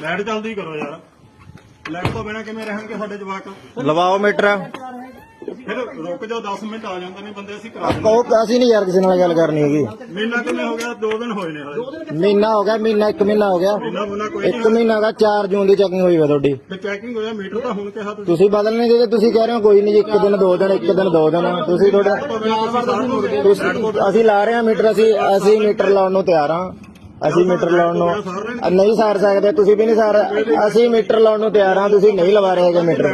Light ਚੱਲਦੀ ਕਰੋ ਯਾਰ। ਲਾਈਟ ਤੋਂ ਬਿਨਾ ਕਿਵੇਂ ਰਹਿਣਗੇ ਸਾਡੇ ਜਵਾਕ? ਲਵਾਓ ਮੀਟਰ। ਫਿਰ ਰੁਕ ਜਾਓ 10 ਮਿੰਟ ਆ ਜਾਂਦੇ ਨੇ ਬੰਦੇ ਅਸੀਂ ਕਰਾ ਕਹੋ ਅਸੀਂ ਨਹੀਂ ਯਾਰ ਕਿਸੇ ਨਾਲ ਗੱਲ ਕਰਨੀ ਹੈਗੀ। ਦਿੰਦੇ ਮਹੀਨਾ ਕਿਵੇਂ ਹੋ ਗਿਆ? 2 ਦਿਨ ਹੋਏ ਨੇ ਹਲੇ। ਮਹੀਨਾ ਹੋ ਗਿਆ ਮਹੀਨਾ ਇੱਕ ਮਹੀਨਾ ਹੋ ਗਿਆ। ਮਹੀਨਾ ਮੁੰਨਾ ਕੋਈ ਇੱਕ ਨਹੀਂ ਮਹੀਨਾ ਹੋ ਗਿਆ 4 ਜੂਨ ਦੀ ਚੈਕਿੰਗ ਹੋਈ ਵਾ ਤੁਹਾਡੀ। ਤੇ ਚੈਕਿੰਗ ਹੋਇਆ ਮੀਟਰ ਤਾਂ ਹੁਣ ਕਿਹਾ ਤੁਸੀਂ। ਤੁਸੀਂ ਬਦਲ ਨਹੀਂ ਦੇ ਤੁਸੀਂ ਕਹਿ ਰਹੇ ਹੋ ਕੋਈ ਨਹੀਂ ਜੀ ਦਿਨ ਦੋ ਦਿਨ ਇੱਕ ਦਿਨ ਦੋ ਦਿਨ। ਤੁਸੀਂ ਤੁਹਾਡਾ ਅਸੀਂ ਲਾ ਰਹੇ ਹਾਂ ਮੀਟਰ ਅਸੀਂ ਅਸੀਂ ਮੀਟਰ ਲਾਉਣ ਨੂੰ ਤਿਆਰ ਹਾਂ। ਅਸੀਂ ਮੀਟਰ ਲਾਉਣ ਨੂੰ ਅ, ਨਹੀਂ ਸਾਰ ਸਕਦੇ ਤੁਸੀਂ ਵੀ ਨਹੀਂ ਸਾਰ ਅਸੀਂ ਮੀਟਰ ਲਾਉਣ ਨੂੰ ਤਿਆਰ ਹਾਂ ਤੁਸੀਂ ਨਹੀਂ ਲਵਾ ਰਹੇ ਹੈਗੇ ਮੀਟਰ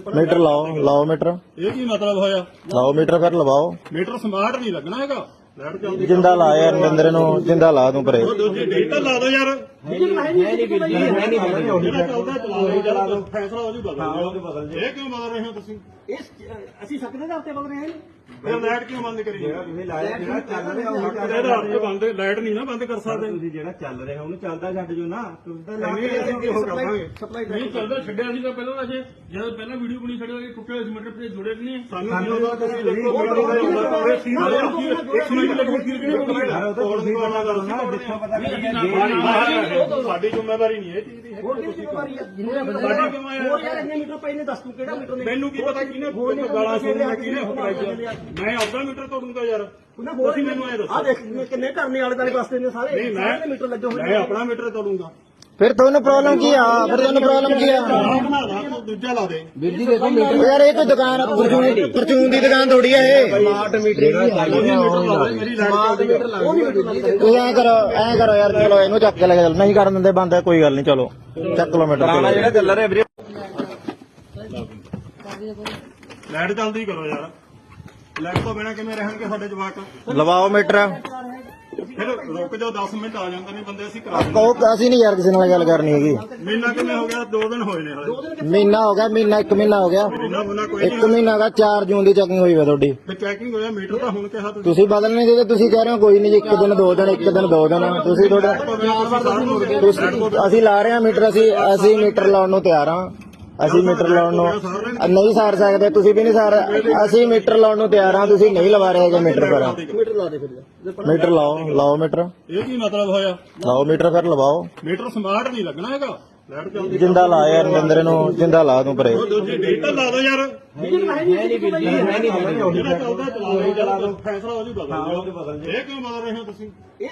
ਪਰ ਮੀਟਰ ਲਾਓ ਲਾਓ ਮੀਟਰ। ਇਹ ਕੀ ਮਤਲਬ ਹੋਇਆ? ਲਾਓ ਮੀਟਰ ਫਿਰ ਲਵਾਓ। ਮੀਟਰ ਸਮਾਰਟ ਨਹੀਂ ਲੱਗਣਾ ਹੈਗਾ। ਜਿੰਦਾ ਲਾ ਯਾਰ ਨਿੰਦਰ ਨੂੰ ਜਿੰਦਾ ਲਾ ਤੂੰ ਪਰੇ। ਦੂਜੀ ਡਿਜੀਟਲ ਲਾ ਦਿਓ ਯਾਰ। ਜਿਹੜਾ ਚੱਲਦਾ ਚਲਾ ਲਓ ਜਿਹੜਾ ਫੈਸਲਾ ਹੋ ਜੂ ਬਦਲ ਦਿਓ। ਇਹ ਕਿਉਂ ਬਦਲ ਰਹੇ ਹੋ ਤੁਸੀਂ? ਅਸੀਂ ਸਕਦੇ ਦਾ ਉੱਤੇ ਬਦਲ ਰਹੇ ਹਾਂ ਫਿਰ ਲਾਈਟ ਕਿਉਂ ਬੰਦ ਕਰੀ? ਜਿਹੜਾ ਤੁਸੀਂ ਲਾਇਆ ਜਿਹੜਾ ਚੱਲ ਰਿਹਾ ਉਹ ਇਹਦਾ ਹੱਥ ਬੰਦ ਲਾਈਟ ਨਹੀਂ ਨਾ ਬੰਦ ਕਰ ਸਕਦੇ। ਤੁਸੀਂ ਜਿਹੜਾ ਚੱਲ ਰਿਹਾ ਉਹਨੂੰ ਚੱਲਦਾ ਛੱਡ ਜੋ ਨਾ। ਤੁਸੀਂ ਤਾਂ ਲਾ ਨਹੀਂ ਕੇ ਅਸੀਂ ਕਿਉਂ ਕਰਾਂਗੇ? ਨਹੀਂ ਚੱਲਦਾ ਛੱਡਿਆ ਸੀਗਾ ਪਹਿਲਾਂ ਅਜੇ ਜਦੋਂ ਪਹਿਲਾਂ ਵੀਡੀਓ ਬਣੀ ਛੱਡਿਆ ਇਹ ਟੁੱਟੇ ਹੋਏ ਸੀ ਮੀਟਰ ਤੇ ਜੁੜੇ ਨਹੀਂ। ਸਾਨੂੰ ਪਤਾ ਤੁਸੀਂ ਦੇਖੋ ਇੱਕ ਮਿੰਟ ਲੱਗੂ ਫਿਰ ਕਿਹਨੇ ਬਣੀ ਯਾਰ ਉਹ ਤਾਂ ਤੁਸੀਂ ਬਣਾ ਕਰੋ ਨਾ ਜਿੱਥੋਂ ਪਤਾ ਸਾਡੀ ਜ਼ਿੰਮੇਵਾਰੀ ਨਹੀਂ ਇਹ ਚੀਜ਼ ਦੀ। ਹੋਰ ਕਿਹੜੀ ਜ਼ਿੰਮੇਵਾਰੀ ਹੈ? ਜਿੰਨੇ ਸਾਡੀ ਕਿਉਂ ਆਇਆ ਹੋਰ ਯਾਰ ਇੰਨੇ ਮੀਟਰ ਪਏ ਨੇ ਦੱਸ ਤੂੰ ਕਿਹੜਾ ਮੀਟਰ ਨੇ? ਮੈਨੂੰ ਕੀ ਪਤਾ ਕਿਹਨੇ ਫੋਨ ਤੇ ਗਾਲਾਂ ਸੁਣੀਆਂ ਕਿਹਨੇ ਹੁਕਮਾਇਆ ਮੈਂ ਆਪਦਾ ਮੀਟਰ ਤੋੜੂੰਗਾ ਯਾਰ। ਤੁਸੀਂ ਮੈਨੂੰ ਇਹ ਆ ਦੇਖ ਕਿੰਨੇ ਕਰਨੇ ਵਾਲੇ ਵਾਲੇ ਪਾਸੇ ਨੇ ਸਾਰੇ। ਨਹੀਂ ਸਾਰੇ ਮੀਟਰ ਲੱਗੇ ਮੈਂ ਹੋਏ ਮੈਂ ਆਪਣਾ ਮੀਟਰ ਤੋੜੂੰਗਾ। ਫਿਰ ਤੁਹਾਨੂੰ ਪ੍ਰੋਬਲਮ ਕੀ ਆ? ਫਿਰ ਤੁਹਾਨੂੰ ਪ੍ਰੋਬਲਮ ਕੀ ਆ? ਦੂਜਾ ਲਾ ਦੇ ਉਹ ਯਾਰ ਇਹ ਕੋਈ ਦੁਕਾਨ ਪਰਚੂਨ ਪਰਚੂਨ ਦੀ ਦੁਕਾਨ ਥੋੜੀ ਆ ਇਹ। ਸਮਾਰਟ ਮੀਟਰ ਉਹੀ ਮੀਟਰ ਲਾ ਦੇ ਮੇਰੀ ਲਾਈਟ ਚੱਲਦੀ ਹੈ ਉਹ ਵੀ ਮੀਟਰ ਲੱਗੇ ਤੁਸੀਂ ਐਂ ਕਰੋ ਐਂ ਕਰੋ ਯਾਰ ਚਲੋ ਇਹਨੂੰ ਚੱਕ ਕੇ ਲੈ ਕੇ ਚੱਲ। ਨਹੀਂ ਕਰਨ ਦਿੰਦੇ ਬੰਦ ਕੋਈ ਗੱਲ ਨਹੀਂ ਚਲੋ। ਚੱਕ ਲਓ ਮੀਟਰ। ਪੁਰਾਣਾ ਜਿਹੜਾ ਚੱਲ ਰਿਹਾ ਵੀਰੇ। ਲਾਈਟ ਜਲਦੀ ਕਰੋ ਯਾਰ। ਲਾਈਟ ਤੋਂ ਬਿਨਾ ਕਿਵੇਂ ਰਹਿਣਗੇ ਸਾਡੇ ਜਵਾਕ? ਲਵਾਓ ਮੀਟਰ। ਫਿਰ ਰੁਕ ਜਾਓ 10 ਮਿੰਟ ਆ ਜਾਂਦੇ ਨੇ ਬੰਦੇ ਅਸੀਂ ਕਰਾ ਦਿੰਦੇ ਕਹੋ ਅਸੀਂ ਨਹੀਂ ਯਾਰ ਕਿਸੇ ਨਾਲ ਗੱਲ ਕਰਨੀ ਹੈਗੀ। ਮਹੀਨਾ ਕਿਵੇਂ ਹੋ ਗਿਆ? 2 ਦਿਨ ਹੋਏ ਨੇ ਹਲੇ। ਮਹੀਨਾ ਹੋ ਗਿਆ ਮਹੀਨਾ ਇੱਕ ਮਹੀਨਾ ਹੋ ਗਿਆ। ਮਹੀਨਾ ਕੋਈ ਮਹੀਨਾ ਗਿਆ 4 ਜੂਨ ਦੀ ਚੈਕਿੰਗ ਹੋਈ ਵਾ ਤੁਹਾਡੀ। ਤੇ ਚੈਕਿੰਗ ਹੋਇਆ ਮੀਟਰ ਤਾਂ ਹੁਣ ਕਿਹਾ ਤੁਸੀਂ। ਤੁਸੀਂ ਬਦਲ ਨਹੀਂ ਦੇ ਤੁਸੀਂ ਕਹਿ ਰਹੇ ਹੋ ਕੋਈ ਨਹੀਂ ਜੀ ਇੱਕ ਦਿਨ ਦੋ ਦਿਨ ਇੱਕ ਦਿਨ ਦੋ ਦਿਨ। ਤੁਸੀਂ ਤੁਹਾਡਾ ਅਸੀਂ ਲਾ ਰਹੇ ਹਾਂ ਮੀਟਰ ਅਸੀਂ ਅਸੀਂ ਮੀਟਰ ਲਾਉਣ ਨੂੰ ਤਿਆਰ ਹਾਂ। ਅਸੀਂ ਮੀਟਰ ਲਾਉਣ ਨੂੰ ਅ, ਨਹੀਂ ਸਾਰ ਸਕਦੇ ਤੁਸੀਂ ਵੀ ਨਹੀਂ ਸਾਰ ਅਸੀਂ ਮੀਟਰ ਲਾਉਣ ਨੂੰ ਤਿਆਰ ਹਾਂ ਤੁਸੀਂ ਨਹੀਂ ਲਵਾ ਰਹੇ ਹੈਗੇ ਮੀਟਰ ਪਰ ਮੀਟਰ ਲਾ ਦੇ ਫਿਰ ਮੀਟਰ ਲਾਓ ਲਾਓ ਮੀਟਰ ਇਹ ਕੀ ਮਤਲਬ ਹੋਇਆ ਲਾਓ ਮੀਟਰ ਫਿਰ ਲਵਾਓ ਮੀਟਰ ਸਮਾਰਟ ਨਹੀਂ ਲੱਗਣਾ ਹੈਗਾ ਜਿੰਦਾ ਲਾ ਯਾਰ ਨਿੰਦਰ ਨੂੰ ਜਿੰਦਾ ਲਾ ਤੂੰ ਪਰੇ ਦੂਜੀ ਡਿਜੀਟਲ ਲਾ ਦਿਓ ਯਾਰ ਨਹੀਂ ਜਿਹੜਾ ਚੱਲਦਾ ਚਲਾ ਲਓ ਜਿਹੜਾ ਫੈਸਲਾ ਹੋ ਜੂ ਬਦਲ ਦਿਓ। ਇਹ ਕਿਉਂ ਬਦਲ ਰਹੇ ਹੋ ਤੁਸੀਂ ਇਹ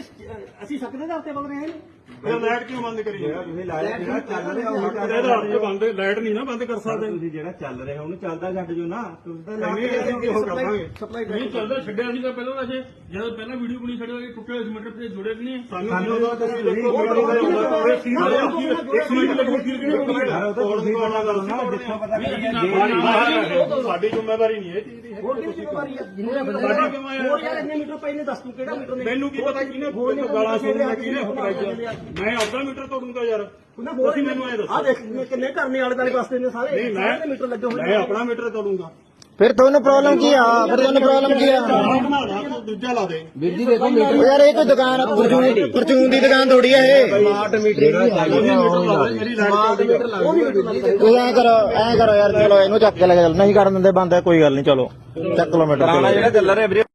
ਅਸੀਂ ਸਕਦੇ ਦਾ ਉੱਤੇ ਬਦਲ ਰਹੇ ਹਾਂ ਫਿਰ ਲਾਈਟ ਕਿਉਂ ਬੰਦ ਕਰੀ? ਜਿਹੜਾ ਤੁਸੀਂ ਲਾਇਆ ਜਿਹੜਾ ਚੱਲ ਰਿਹਾ ਉਹ ਚੱਲ ਇਹਦਾ ਹੱਥ ਬੰਦ ਲਾਈਟ ਨਹੀਂ ਨਾ ਬੰਦ ਕਰ ਸਕਦੇ। ਤੁਸੀਂ ਜਿਹੜਾ ਚੱਲ ਰਿਹਾ ਉਹਨੂੰ ਚੱਲਦਾ ਛੱਡ ਜੋ ਨਾ। ਤੁਸੀਂ ਤਾਂ ਲਾ ਨਹੀਂ ਕੇ ਅਸੀਂ ਕਿਉਂ ਕਰਾਂਗੇ। ਨਹੀਂ ਚੱਲਦਾ ਛੱਡਿਆ ਸੀਗਾ ਪਹਿਲਾਂ ਅਜੇ ਜਦੋਂ ਪਹਿਲਾਂ ਵੀਡੀਓ ਬਣੀ ਛੱਡਿਆ ਇਹ ਟੁੱਟੇ ਹੋਏ ਸੀ ਮੀਟਰ ਤੇ ਜੁੜੇ ਨਹੀਂ। ਸਾਨੂੰ ਕੀ ਪਤਾ ਤੁਸੀਂ ਦੇਖੋ ਮੇਰੇ ਸੀਨ ਇੱਕ ਮਿੰਟ ਲੱਗੂ ਫਿਰ ਕਿਹਨੇ ਬਣੀ? ਯਾਰ ਉਹ ਤਾਂ ਤੁਸੀਂ ਬਣਾ ਕਰੋ ਨਾ ਜਿੱਥੋਂ ਪਤਾ ਸਾਡੀ ਜ਼ਿੰਮੇਵਾਰੀ ਨਹੀਂ ਇਹ ਚੀਜ਼ ਦੀ। ਜ਼ਿੰਮੇਵਾਰੀ ਹੈ ਹੋਰ ਯਾਰ ਇੰਨੇ ਮੀਟਰ ਪਏ ਨੇ ਦੱਸ ਤੂੰ ਕਿਹੜਾ ਮੀਟਰ ਨੇ? ਮੈਨੂੰ ਕੀ ਪਤਾ ਕਿਹਨੇ ਫੋਨ ਤੇ ਗਾਲਾਂ ਸੁਣੀਆਂ ਕਿਹਨੇ ਹੁਕਮਾਇਆ ਮੈਂ ਆਪਦਾ ਮੀਟਰ ਤੋੜੂੰਗਾ ਯਾਰ। ਤੁਸੀਂ ਮੈਨੂੰ ਇਹ ਦੱਸੋ। ਆ ਦੇਖ ਕਿੰਨੇ ਕਰਨੇ ਵਾਲੇ ਵਾਲੇ ਪਾਸੇ ਨੇ ਸਾਰੇ? ਮੀਟਰ ਲੱਗੇ ਹੋਏ ਮੈਂ ਆਪਣਾ ਮੀਟਰ ਤੋੜੂੰਗਾ। ਫਿਰ ਤੁਹਾਨੂੰ ਪ੍ਰੋਬਲਮ ਕੀ ਆ? ਫਿਰ ਤੁਹਾਨੂੰ ਪ੍ਰੋਬਲਮ ਕੀ ਆ? ਉਹ ਯਾਰ ਇਹ ਕੋਈ ਦੁਕਾਨ ਪਰਚੂਨ ਪਰਚੂਨ ਦੀ ਦੁਕਾਨ ਥੋੜੀ ਆ ਇਹ। ਸਮਾਰਟ ਮੀਟਰ ਹੈ ਤੁਸੀਂ ਐਂ ਕਰੋ ਐਂ ਕਰੋ ਯਾਰ ਚਲੋ ਇਹਨੂੰ ਚੱਕ ਕੇ ਲੈ ਕੇ ਚੱਲ। ਨਹੀਂ ਕਰਨ ਦਿੰਦੇ ਬੰਦ ਕੋਈ ਗੱਲ ਨਹੀਂ ਚਲੋ। ਚੱਕ ਲਓ ਮੀਟਰ ਜਿਹੜਾ ਚੱਲ ਰਿਹਾ ਵੀਰੇ